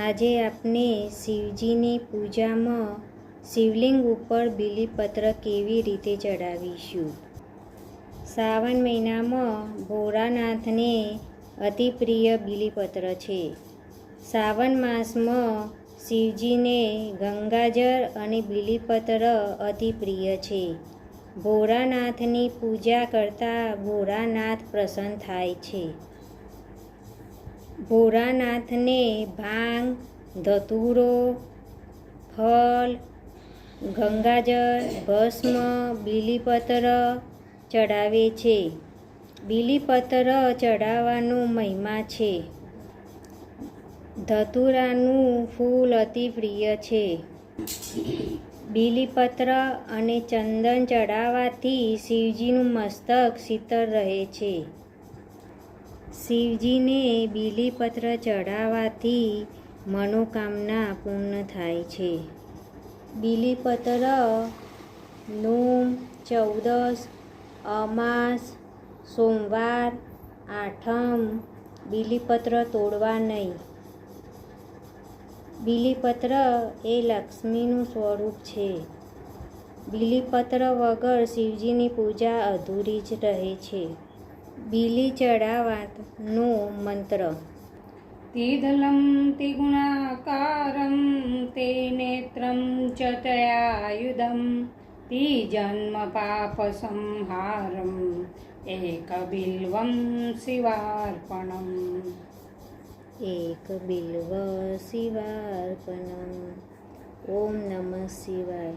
આજે આપણે શિવજીની પૂજામાં શિવલિંગ ઉપર બિલીપત્ર કેવી રીતે ચડાવીશું? શ્રાવણ મહિનામાં ભોળાનાથને અતિ પ્રિય બીલીપત્ર છે. શ્રાવણ માસમાં શિવજીને ગંગાજળ અને બિલીપત્ર અતિ પ્રિય છે. ભોળાનાથની પૂજા કરતાં ભોળાનાથ પ્રસન્ન થાય છે. ભોળાનાથને ભાંગ, ધતુરો, ફળ, ગંગાજળ, ભસ્મ, બીલીપત્ર ચડાવે છે. બીલીપત્ર ચડાવવાનો મહિમા છે. ધતુરાનું ફૂલ અતિ પ્રિય છે. બીલીપત્ર અને ચંદન ચડાવવાથી શિવજીનું મસ્તક શીતળ રહે છે. શિવજીને બીલીપત્ર ચઢાવવાથી મનોકામના પૂર્ણ થાય છે. બીલીપત્ર નોમ ચૌદસ અમાસ, સોમવાર, આઠમ, બીલીપત્ર તોડવા નહીં. બીલીપત્ર એ લક્ષ્મીનું સ્વરૂપ છે. બીલીપત્ર વગર શિવજીની પૂજા અધૂરી જ રહે છે. બીલી ચડાવવાનો મંત્ર. તિદલમ તિગુણાકારમ તે નેત્રમ ચતયાયુધમ તી જન્મ પાપ સંહારમ એક બિલ્વમ શિવાર્પણમ. એક બિલ્વ શિવાર્પણમ. ઓમ નમઃ શિવાય.